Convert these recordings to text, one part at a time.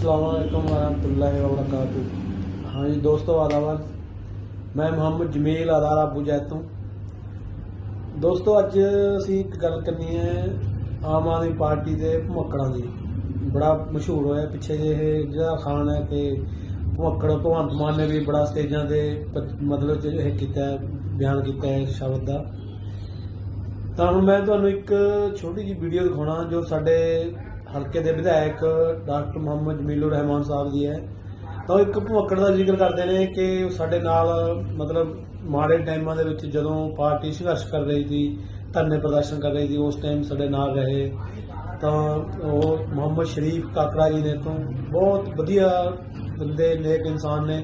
असलकम वरहमल वबरक हाँ जी दोस्तों आदावर ਮੈਂ ਮੁਹੰਮਦ ਜਮੀਲ ਆਦਾਰਾ ਅਬੂ ਜੈਤੋਂ ਦੋਸਤੋ ਅੱਜ ਅਸੀਂ ਇੱਕ ਗੱਲ ਕਰਨੀ ਹੈ ਆਮ ਆਦਮੀ ਪਾਰਟੀ ਦੇ ਭੁਮੱਕੜਾਂ ਦੀ ਬੜਾ ਮਸ਼ਹੂਰ ਹੋਇਆ ਪਿੱਛੇ ਜੇ ਇਹ ਜਿਹੜਾ ਖਾਨ ਹੈ ਕਿ ਭੁਮੱਕੜ ਭਗਵੰਤ ਮਾਨ ਨੇ ਵੀ ਬੜਾ ਸਟੇਜਾਂ ਤੇ ਪ- ਮਤਲਬ ਕਿ ਇਹ ਕੀਤਾ ਹੈ, ਬਿਆਨ ਕੀਤਾ ਹੈ ਇਸ ਸ਼ਬਦ ਦਾ ਤਾਂ ਹੁਣ ਮੈਂ ਤੁਹਾਨੂੰ ਇੱਕ ਛੋਟੀ ਜਿਹੀ ਵੀਡੀਓ ਦਿਖਾਉਣਾ ਜੋ ਸਾਡੇ ਹਲਕੇ ਦੇ ਵਿਧਾਇਕ ਡਾਕਟਰ ਮੁਹੰਮਦ ਜਮੀਲੁਰ ਰਹਿਮਾਨ ਸਾਹਿਬ ਜੀ ਹੈ। ਤਾਂ ਉਹ ਇੱਕ ਭੁੱਕੜ ਦਾ ਜ਼ਿਕਰ ਕਰਦੇ ਨੇ ਕਿ ਸਾਡੇ ਨਾਲ ਮਤਲਬ ਮਾੜੇ ਟਾਈਮਾਂ ਦੇ ਵਿੱਚ ਜਦੋਂ ਪਾਰਟੀ ਸੰਘਰਸ਼ ਕਰ ਰਹੀ ਸੀ, ਧਰਨੇ ਪ੍ਰਦਰਸ਼ਨ ਕਰ ਰਹੀ ਸੀ, ਉਸ ਟਾਈਮ ਸਾਡੇ ਨਾਲ ਰਹੇ। ਤਾਂ ਉਹ ਮੁਹੰਮਦ ਸ਼ਰੀਫ ਕਾਕੜਾ ਜੀ ਨੇ ਤੋਂ ਬਹੁਤ ਵਧੀਆ ਬੰਦੇ, ਨੇਕ ਇਨਸਾਨ ਨੇ।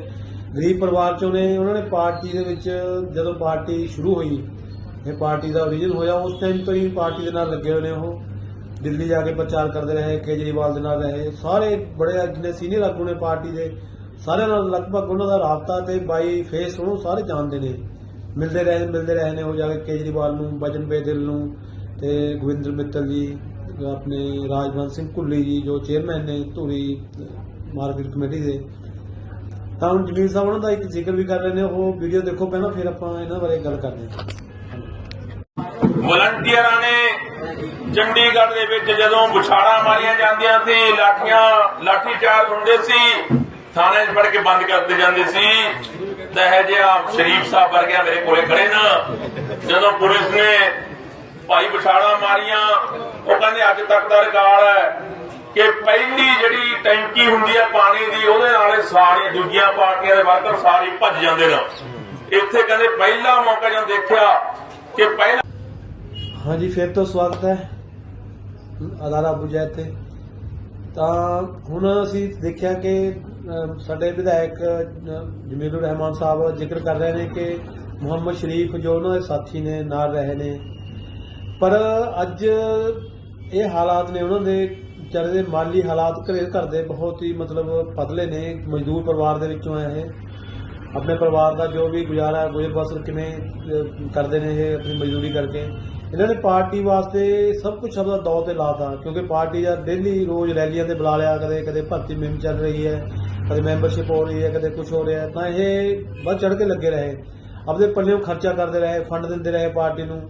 ਗਰੀਬ ਪਰਿਵਾਰ ਚੋਂ ਨੇ, ਉਹਨਾਂ ਨੇ ਪਾਰਟੀ ਦੇ ਵਿੱਚ ਜਦੋਂ ਪਾਰਟੀ ਸ਼ੁਰੂ ਹੋਈ, ਇਹ ਪਾਰਟੀ ਦਾ ਵਿਜਨ ਹੋਇਆ, ਉਸ ਟਾਈਮ ਤੋਂ ਹੀ ਪਾਰਟੀ ਦੇ ਨਾਲ ਲੱਗੇ ਹੋਏ ਨੇ ਉਹ। ਦਿੱਲੀ ਜਾ ਕੇ ਪ੍ਰਚਾਰ ਕਰਦੇ ਰਹੇ, ਕੇਜਰੀਵਾਲ ਦੇ ਨਾਲ ਰਹੇ, ਸਾਰੇ ਬੜੇ ਜਿੰਨੇ ਸੀਨੀਅਰ ਆਗੂ ਨੇ ਪਾਰਟੀ ਦੇ, ਸਾਰਿਆਂ ਨਾਲ ਲਗਭਗ ਉਹਨਾਂ ਦਾ ਰਾਬਤਾ ਤੇ ਬਾਈ ਫੇਸ ਉਹਨੂੰ ਸਾਰੇ ਜਾਣਦੇ ਨੇ। ਮਿਲਦੇ ਰਹੇ ਮਿਲਦੇ ਰਹੇ ਨੇ, ਉਹ ਜਾ ਕੇ ਕੇਜਰੀਵਾਲ ਨੂੰ ਬਜਨ ਬੇਦਿਲ ਨੂੰ ਤੇ ਗੋਵਿੰਦਰ ਮਿੱਤਲ ਜੀ, ਆਪਣੇ ਰਾਜਵੰਤ ਸਿੰਘ ਭੁੱਲੀ ਜੀ, ਜੋ ਚੇਅਰਮੈਨ ਨੇ ਧੂਰੀ, ਮਾਰਕੀਟ ਕਮੇਟੀ ਦੇ। ਤਾਂ ਹੁਣ ਜਮੀਰ ਸਾਹਿਬ ਉਹਨਾਂ ਦਾ ਇੱਕ ਜ਼ਿਕਰ ਵੀ ਕਰ ਰਹੇ ਨੇ ਉਹ ਵੀਡੀਓ ਦੇਖੋ ਪਹਿਲਾਂ, ਫਿਰ ਆਪਾਂ ਇਹਨਾਂ ਬਾਰੇ ਗੱਲ ਕਰਦੇ ਹਾਂ। ਵਲੰਟੀਅਰਾਂ ਨੇ ਚੰਡੀਗੜ੍ਹ ਦੇ ਵਿੱਚ ਜਦੋਂ ਵਿਛਾੜਾਂ ਮਾਰੀਆਂ ਜਾਂਦੀਆਂ ਸੀ, ਲਾਠੀਆਂ ਲਾਠੀ ਚਾਰਜ ਹੁੰਦੇ ਸੀ, ਥਾਣੇ 'ਚ ਫੜ ਕੇ ਬੰਦ ਕਰ ਦਿੱਤੇ ਜਾਂਦੇ ਸੀ। ਤਾਂ ਇਹ ਜਿਹਾ ਸ਼ਰੀਫ ਸਾਹਿਬ ਵਰਗਿਆ ਮੇਰੇ ਕੋਲੇ ਖੜੇ ਨਾ, ਜਦੋਂ ਪੁਲਿਸ ਨੇ ਭਾਈ ਵਿਛਾੜਾਂ ਮਾਰੀਆਂ, ਉਹ ਕਹਿੰਦੇ ਅੱਜ ਤੱਕ ਦਾ ਰਿਕਾਰਡ ਹੈ ਕਿ ਪਹਿਲੀ ਜਿਹੜੀ ਟੈਂਕੀ ਹੁੰਦੀ ਹੈ ਪਾਣੀ ਦੀ, ਉਹਦੇ ਨਾਲ ਸਾਰੀਆਂ ਦੂਜੀਆਂ ਪਾਰਟੀਆਂ ਦੇ ਵਰਕਰ ਸਾਰੇ ਭੱਜ ਜਾਂਦੇ ਨੇ। ਇੱਥੇ ਕਹਿੰਦੇ ਪਹਿਲਾ ਮੌਕਾ ਜਦੋਂ ਦੇਖਿਆ ਕਿ ਪਹਿਲਾ ਹਾਂਜੀ, ਫਿਰ ਤੋਂ ਸਵਾਗਤ ਹੈ। ਅਦਾਰਾ ਅਬੂ ਇੱਥੇ ਤਾਂ। ਹੁਣ ਅਸੀਂ ਦੇਖਿਆ ਕਿ ਸਾਡੇ ਵਿਧਾਇਕ ਅ, ਜਮੀਲੁਰ ਰਹਿਮਾਨ ਸਾਹਿਬ ਜ਼ਿਕਰ ਕਰ ਰਹੇ ਨੇ ਕਿ ਮੁਹੰਮਦ ਸ਼ਰੀਫ ਜੋ ਉਹਨਾਂ ਦੇ ਸਾਥੀ ਨੇ ਨਾਲ ਰਹੇ ਨੇ। ਪਰ ਅੱਜ ਇਹ ਹਾਲਾਤ ਨੇ ਉਹਨਾਂ ਦੇ ਵਿਚਾਰੇ ਦੇ ਮਾਲੀ ਹਾਲਾਤ ਘਰੇ ਘਰ ਦੇ ਬਹੁਤ ਹੀ ਮਤਲਬ ਪਤਲੇ ਨੇ। ਮਜ਼ਦੂਰ ਪਰਿਵਾਰ ਦੇ ਵਿੱਚੋਂ ਆ ਇਹ। ਆਪਣੇ ਪਰਿਵਾਰ ਦਾ ਜੋ ਵੀ ਗੁਜ਼ਾਰਾ ਗੁਜ਼ਰ ਬਸਰ ਕਿਵੇਂ ਕਰਦੇ ਨੇ ਇਹ, ਆਪਣੀ ਮਜ਼ਦੂਰੀ ਕਰਕੇ। ਇਹਨਾਂ ਨੇ ਪਾਰਟੀ ਵਾਸਤੇ ਸਭ ਕੁਝ ਆਪਣਾ ਦੌਰ ਤੇ ਲਾਤਾ ਕਿਉਂਕਿ ਪਾਰਟੀ ਦਾ ਡੇਲੀ ਰੋਜ਼ ਰੈਲੀਆਂ ਤੇ ਬੁਲਾ ਲਿਆ, ਕਦੇ ਕਦੇ ਭਰਤੀ ਮੁਹਿੰਮ ਚੱਲ ਰਹੀ ਹੈ, ਕਦੇ ਮੈਂਬਰਸ਼ਿਪ ਹੋ ਰਹੀ ਹੈ, ਕਦੇ ਕੁਝ ਹੋ ਰਿਹਾ ਤਾਂ ਇਹ ਵੱਧ ਚੜ ਕੇ ਲੱਗੇ ਰਹੇ। ਆਪਦੇ ਪੱਲਿਓਂ ਖਰਚਾ ਕਰਦੇ ਰਹੇ, ਫੰਡ ਦਿੰਦੇ ਰਹੇ ਪਾਰਟੀ ਨੂੰ।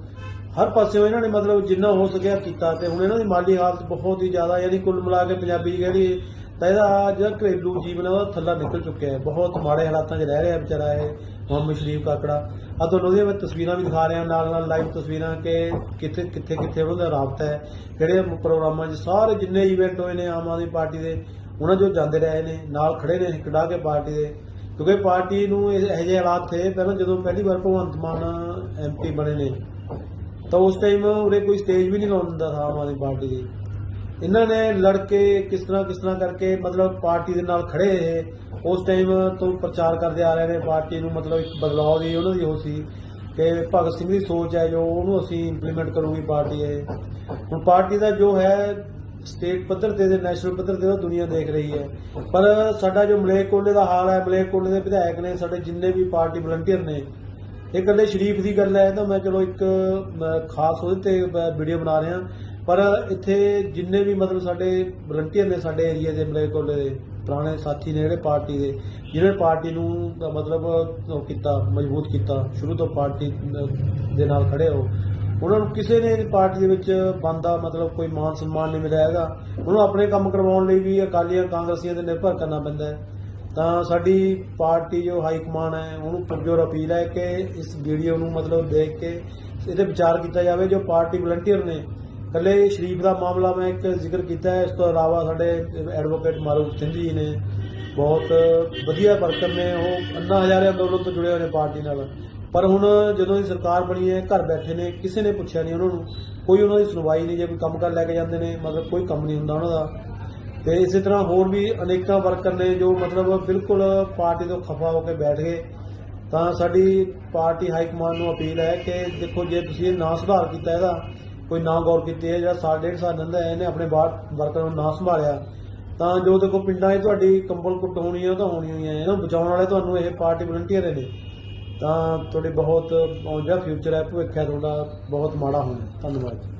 ਹਰ ਪਾਸਿਓਂ ਇਹਨਾਂ ਨੇ ਮਤਲਬ ਜਿੰਨਾ ਹੋ ਸਕਿਆ ਕੀਤਾ, ਤੇ ਹੁਣ ਇਹਨਾਂ ਦੀ ਮਾਲੀ ਹਾਲਤ ਬਹੁਤ ਹੀ ਜ਼ਿਆਦਾ, ਯਾਨੀ ਕੁੱਲ ਮਿਲਾ ਕੇ ਪੰਜਾਬੀ ਜਿਹੜੀ ਤਾਂ ਇਹਦਾ ਜਿਹੜਾ ਘਰੇਲੂ ਜੀਵਨ ਹੈ ਉਹਦਾ ਥੱਲਾ ਨਿਕਲ ਚੁੱਕਿਆ ਹੈ। ਬਹੁਤ ਮਾੜੇ ਹਾਲਾਤਾਂ 'ਚ ਰਹਿ ਰਿਹਾ ਵਿਚਾਰਾ ਇਹ, ਮੁਹੰਮਦ ਸ਼ਰੀਫ ਕਾਕੜਾ। ਆ ਤੁਹਾਨੂੰ ਉਹਦੀਆਂ ਮੈਂ ਤਸਵੀਰਾਂ ਵੀ ਦਿਖਾ ਰਿਹਾ ਨਾਲ ਨਾਲ ਲਾਈਵ ਤਸਵੀਰਾਂ ਕਿ ਕਿੱਥੇ ਕਿੱਥੇ ਕਿੱਥੇ ਉਹਦਾ ਰਾਬਤਾ ਹੈ। ਕਿਹੜੇ ਪ੍ਰੋਗਰਾਮਾਂ 'ਚ ਸਾਰੇ ਜਿੰਨੇ ਇਵੈਂਟ ਹੋਏ ਨੇ ਆਮ ਆਦਮੀ ਪਾਰਟੀ ਦੇ, ਉਹਨਾਂ 'ਚੋਂ ਜਾਂਦੇ ਰਹੇ ਨੇ, ਨਾਲ ਖੜੇ ਨੇ ਹਿੱਕ ਕੇ ਪਾਰਟੀ ਦੇ। ਕਿਉਂਕਿ ਪਾਰਟੀ ਨੂੰ ਇਹ- ਇਹੋ ਜਿਹੇ ਹਾਲਾਤ ਥੇ, ਪਹਿਲਾਂ ਜਦੋਂ ਪਹਿਲੀ ਵਾਰ ਭਗਵੰਤ ਮਾਨ ਐਮਪੀ ਬਣੇ ਨੇ, ਤਾਂ ਉਸ ਟਾਈਮ ਉਰੇ ਕੋਈ ਸਟੇਜ ਵੀ ਨਹੀਂ ਲਾਉਣ ਦਿੰਦਾ ਆਮ ਆਦਮੀ ਪਾਰਟੀ ਦੀ। ਇਹਨਾਂ ਨੇ ਲੜ ਕੇ ਕਿਸ ਤਰ੍ਹਾਂ ਕਿਸ ਤਰ੍ਹਾਂ ਕਰਕੇ ਮਤਲਬ ਪਾਰਟੀ ਦੇ ਨਾਲ ਖੜੇ ਰਹੇ ਉਸ ਟਾਈਮ ਤੋਂ ਪ੍ਰਚਾਰ ਕਰਦੇ ਆ ਰਹੇ ਨੇ, ਪਾਰਟੀ ਨੂੰ ਮਤਲਬ ਇੱਕ ਬਦਲਾਅ ਦੀ ਉਹਨਾਂ ਦੀ ਉਹ ਸੀ ਕਿ ਭਗਤ ਸਿੰਘ ਦੀ ਸੋਚ ਹੈ, ਜੋ ਉਹਨੂੰ ਅਸੀਂ ਇੰਪਲੀਮੈਂਟ ਕਰੂਗੀ ਪਾਰਟੀ ਇਹ। ਹੁਣ ਪਾਰਟੀ ਦਾ ਜੋ ਹੈ ਸਟੇਟ ਪੱਧਰ ਤੇ ਤੇ ਨੈਸ਼ਨਲ ਪੱਧਰ ਤੇ ਉਹ ਦੁਨੀਆ ਦੇਖ ਰਹੀ ਹੈ। ਪਰ ਸਾਡਾ ਜੋ ਮਲੇਕੋਲੇ ਦਾ ਹਾਲ ਹੈ ਮਲੇਕੋਲੇ ਦੇ ਵਿਧਾਇਕ ਨੇ, ਸਾਡੇ ਜਿੰਨੇ ਵੀ ਪਾਰਟੀ ਵਲੰਟੀਅਰ ਨੇ, ਇਹ ਇਕੱਲੇ ਸ਼ਰੀਫ ਦੀ ਗੱਲ ਹੈ ਤਾਂ ਮੈਂ ਚਲੋ ਇੱਕ ਖਾਸ ਉਹਦੇ ਤੇ ਵੀਡੀਓ ਬਣਾ ਰਿਹਾ। ਪਰ ਇੱਥੇ ਜਿੰਨੇ ਵੀ ਮਤਲਬ ਸਾਡੇ ਵਲੰਟੀਅਰ ਨੇ ਸਾਡੇ ਏਰੀਆ ਦੇ ਮਲੇ ਕੋਲੇ ਦੇ, ਪੁਰਾਣੇ ਸਾਥੀ ਨੇ ਜਿਹੜੇ ਪਾਰਟੀ ਦੇ, ਜਿਹਨੇ ਪਾਰਟੀ ਨੂੰ ਮਤਲਬ ਉਹ ਕੀਤਾ, ਮਜ਼ਬੂਤ ਕੀਤਾ, ਸ਼ੁਰੂ ਤੋਂ ਪਾਰਟੀ ਦੇ ਨਾਲ ਖੜੇ ਹੋ। ਉਹਨਾਂ ਨੂੰ ਕਿਸੇ ਨੇ ਪਾਰਟੀ ਦੇ ਵਿੱਚ ਬੰਦਾ ਮਤਲਬ ਕੋਈ ਮਾਨ ਸਨਮਾਨ ਨਹੀਂ ਮਿਲਿਆ ਹੈਗਾ। ਉਹਨੂੰ ਆਪਣੇ ਕੰਮ ਕਰਵਾਉਣ ਲਈ ਵੀ ਅਕਾਲੀਆਂ ਕਾਂਗਰਸੀਆਂ ਤੇ ਨਿਰਭਰ ਕਰਨਾ ਪੈਂਦਾ ਹੈ। ਤਾਂ ਸਾਡੀ ਪਾਰਟੀ ਜੋ ਹਾਈ ਕਮਾਨ ਹੈ, ਉਹਨੂੰ ਪੁਰਜੋਰ ਅਪੀਲ ਹੈ ਕਿ ਇਸ ਵੀਡੀਓ ਨੂੰ ਮਤਲਬ ਦੇਖ ਕੇ, ਇਹਦੇ ਵਿਚਾਰ ਕੀਤਾ ਜਾਵੇ। ਜੋ ਪਾਰਟੀ ਵਲੰਟੀਅਰ ਨੇ ਕੱਲੇ ਸ਼ਰੀਫ ਦਾ ਮਾਮਲਾ ਮੈਂ ਇੱਕ ਜ਼ਿਕਰ ਕੀਤਾ ਹੈ। ਇਸ ਤੋਂ ਇਲਾਵਾ ਸਾਡੇ ਐਡਵੋਕੇਟ ਮਾਰੂਫ ਸਿੰਘ ਜੀ ਨੇ ਬਹੁਤ ਵਧੀਆ ਵਰਕਰ ਨੇ। ਉਹ ਅੰਨਾ ਹਜ਼ਾਰੇ ਅੰਦੋਲਨ ਤੋਂ ਜੁੜੇ ਹੋਏ ਨੇ ਪਾਰਟੀ ਨਾਲ। ਪਰ ਹੁਣ ਜਦੋਂ ਦੀ ਸਰਕਾਰ ਬਣੀ ਹੈ, ਘਰ ਬੈਠੇ ਨੇ, ਕਿਸੇ ਨੇ ਪੁੱਛਿਆ ਨਹੀਂ ਉਹਨਾਂ ਨੂੰ। ਕੋਈ ਉਹਨਾਂ ਦੀ ਸੁਣਵਾਈ ਨਹੀਂ, ਜੇ ਕੋਈ ਕੰਮ ਕਰ ਲੈ ਕੇ ਜਾਂਦੇ ਨੇ, ਮਤਲਬ ਕੋਈ ਕੰਮ ਨਹੀਂ ਹੁੰਦਾ ਉਹਨਾਂ ਦਾ। ਤੇ ਇਸੇ ਤਰ੍ਹਾਂ ਹੋਰ ਵੀ ਅਨੇਕਾਂ ਵਰਕਰ ਨੇ ਜੋ ਮਤਲਬ ਬਿਲਕੁਲ ਪਾਰਟੀ ਤੋਂ ਖਫਾ ਹੋ ਕੇ ਬੈਠ ਗਏ। ਤਾਂ ਸਾਡੀ ਪਾਰਟੀ ਹਾਈ ਕਮਾਂਡ ਨੂੰ ਅਪੀਲ ਹੈ ਕਿ ਦੇਖੋ, ਜੇ ਤੁਸੀਂ ਇਹ ਨਾ ਸੁਧਾਰ ਕੀਤਾ ਇਹਦਾ ਕੋਈ ਨਾ ਗੌਰ ਕੀਤੀ ਹੈ ਜਿਹੜਾ ਸਾਲ ਡੇਢ ਸਾਲ ਰਹਿੰਦਾ ਹੈ, ਇਹਨੇ ਆਪਣੇ ਬਾਹਰ ਵਰਕਰ ਨੂੰ ਨਾ ਸੰਭਾਲਿਆ। ਤਾਂ ਜੋ ਦੇਖੋ, ਪਿੰਡਾਂ 'ਚ ਤੁਹਾਡੀ ਕੰਬਲ ਕੁੱਟ ਹੋਣੀ ਹੈ ਉਹ ਤਾਂ ਹੋਣੀ ਹੋਈ ਹੈ ਇਹਨਾਂ ਨੂੰ। ਬਚਾਉਣ ਵਾਲੇ ਤੁਹਾਨੂੰ ਇਹ ਪਾਰਟੀ ਵਲੰਟੀਅਰ ਨੇ। ਤਾਂ ਤੁਹਾਡੇ ਬਹੁਤ ਜਿਹੜਾ ਫਿਊਚਰ ਹੈ, ਭਵਿੱਖ ਹੈ ਤੁਹਾਡਾ, ਬਹੁਤ ਮਾੜਾ ਹੋਣਾ। ਧੰਨਵਾਦ ਜੀ।